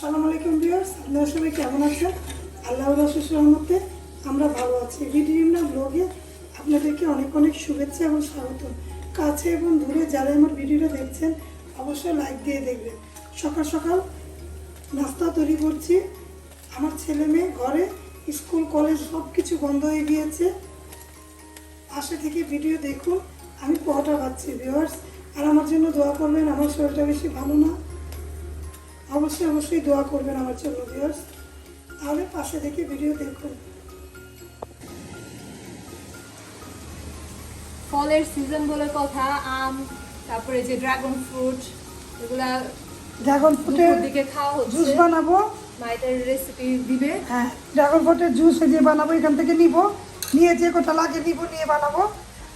আপনারা সবাই কেমন আছেন? আল্লাহ রসুল আমরা ভালো আছি। ভিডিওনা ব্লগে আপনাদেরকে অনেক অনেক শুভেচ্ছা এবং স্বাগত। কাছে এবং দূরে যারা আমার ভিডিওটা দেখছেন, অবশ্যই লাইক দিয়ে দেখবেন। সকাল সকাল নাস্তা তৈরি করছি। আমার ছেলে মেয়ে ঘরে, স্কুল, কলেজ সব কিছু বন্ধ হয়ে গিয়েছে। পাশে থেকে ভিডিও দেখুন, আমি পোহাটা পাচ্ছি ভিউয়ার্স। আর আমার জন্য দোয়া করবেন, আমার শরীরটা বেশি ভালো না। অবশ্যই অবশ্যই দোয়া করবেন আমার জন্য ভিউয়ার্স তাহলে পাশে থেকে ভিডিও দেখুন। ফলের সিজন বলে কথা আম তারপরে যে ড্রাগন ফ্রুট এগুলা ড্রাগন ফ্রুটের দিকে খাওয়া জুস বানাবো। মাইদের রেসিপি দিবে। হ্যাঁ ড্রাগন ফ্রুটের জুস যে বানাবো এখান থেকে নিব। নিয়ে যে কোটা লাগে নিব নিয়ে বানাবো।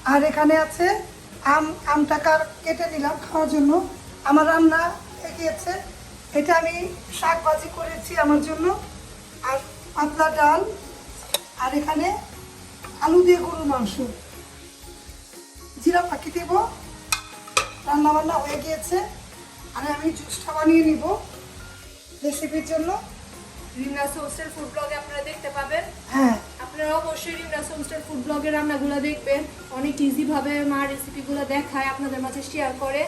আর এখানে আছে আম আমটা কার- কেটে নিলাম খাওয়ার জন্য। আমার রান্না এগিয়েছে। এটা আমি শাক ভাজি করেছি আমার জন্য। আর পাতলা ডাল আর এখানে আলু দিয়ে গরুর মাংস। জিরা পাখি দেব। রান্না বান্না হয়ে গিয়েছে। আর আমি জুসটা বানিয়ে নিব রেসিপির জন্য। রিমনা সোস্টের ফুড ব্লগে আপনারা দেখতে পাবেন। হ্যাঁ। আপনারা অবশ্যই রিমনা সোস্টের ফুড ব্লগের রান্নাগুলো দেখবেন। অনেক ইজি ভাবে মা রেসিপিগুলো দেখায় আপনাদের মাঝে শেয়ার করে।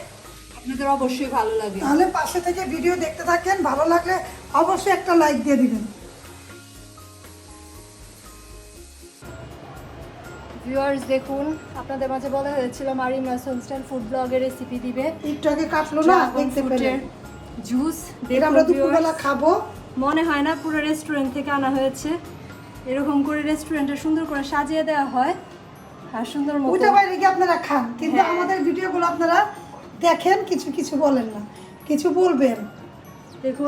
আপনাদের অবশ্যই ভালো লাগে। তাহলে পাশে থেকে ভিডিও দেখতে থাকেন ভালো লাগলে অবশ্যই একটা লাইক দিয়ে দিবেন। ভিউয়ার্স দেখুন আপনাদের মাঝে বলা হয়েছিল মা রিমনা ফুড ব্লগের রেসিপি দিবে। আগে কাটলো না? দেখতে পেলেন। জুস এটা আমরা দুপুরবেলা খাব। মনে হয় না পুরো রেস্টুরেন্ট থেকে আনা হয়েছে। এরকম করে রেস্টুরেন্টে সুন্দর করে সাজিয়ে দেওয়া হয়। আর সুন্দর মতো ওইটা বাইরে গিয়ে আপনারা খান। কিন্তু হ্যাঁ। আমাদের ভিডিওগুলো আপনারা দেখেন কিছু কিছু বলেন না। কিছু বলবেন।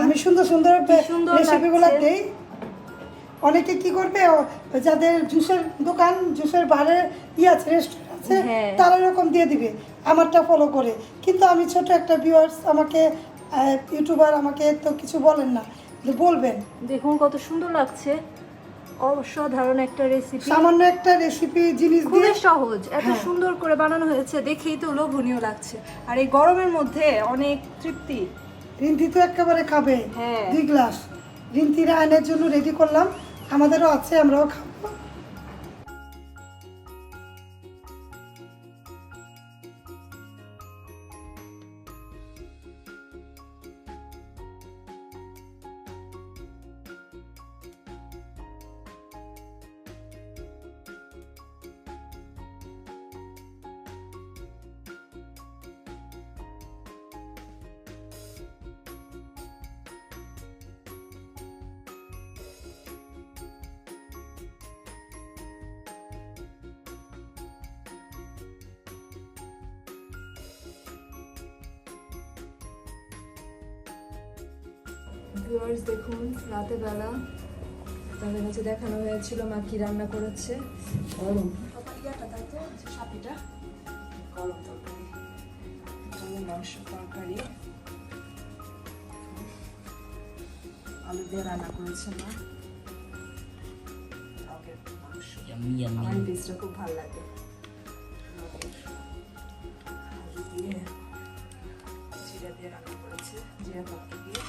আমি সুন্দর সুন্দর রেসিপিগুলো। দেই। অনেকে কি করবে যাদের জুসের দোকান জুসের বারে ই আছে রেস্টুরেন্ট আছে হ্যাঁ। তারা এরকম দিয়ে দিবে আমারটা ফলো করে। কিন্তু আমি ছোট একটা ভিউয়ার্স আমাকে ইউটিউবার আমাকে তো কিছু বলেন না। বলবেন। দেখুন কত সুন্দর লাগছে। অসাধারণ একটা রেসিপি সামান্য একটা রেসিপি জিনিস দিয়ে খুবই সহজ এত হ্যাঁ। সুন্দর করে বানানো হয়েছে দেখেই তো লোভনীয় লাগছে। আর এই গরমের মধ্যে অনেক তৃপ্তি। রিন্তি তো একেবারে খাবে। হ্যাঁ। দুই গ্লাস। রিন্তিরা আইনের জন্য রেডি করলাম। আমাদেরও আছে আমরাও খাব। ভিউয়ার্স দেখুন রাতের বেলা তাদের কাছে দেখানো হয়েছিল মা কি রান্না করেছে। গরম পাপাইয়াটা তাই তো সাপিটা গরম তরকারি মাংস তরকারি। আলু দিয়ে রান্না করেছে মা. আমার খুব ভালো লাগে। আলু দিয়ে জিরা দিয়ে রান্না করেছে জিরা পাপড়ি দিয়ে।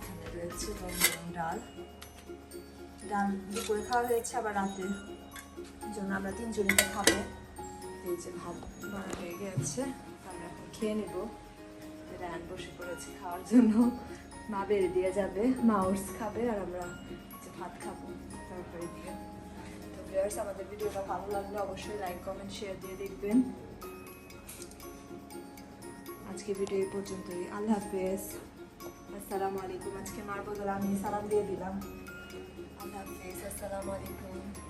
এখানে রয়েছে ডাল। ডাল দুপুরে খাওয়া হয়েছে, আবার রাতে জন্য আমরা তিনজনকে খাব। এই যে ভাত বানা হয়ে গেছে, আমরা এখন খেয়ে নেব। রান বসে পড়েছি খাওয়ার জন্য। মা বেড়ে দিয়ে যাবে, মা ওটস খাবে, আর আমরা ভাত খাব তারপরে দিয়ে। তো ভিউয়ার্স আমাদের ভিডিওটা ভালো লাগলে অবশ্যই লাইক কমেন্ট শেয়ার দিয়ে দেখবেন। আজকে ভিডিও এই পর্যন্তই। আল্লাহ হাফেজ। আসসালামু আলাইকুম। আজকে মার বদলে আমি সালাম দিয়ে দিলাম। আল্লাহ হাফিজ। আসসালামু আলাইকুম।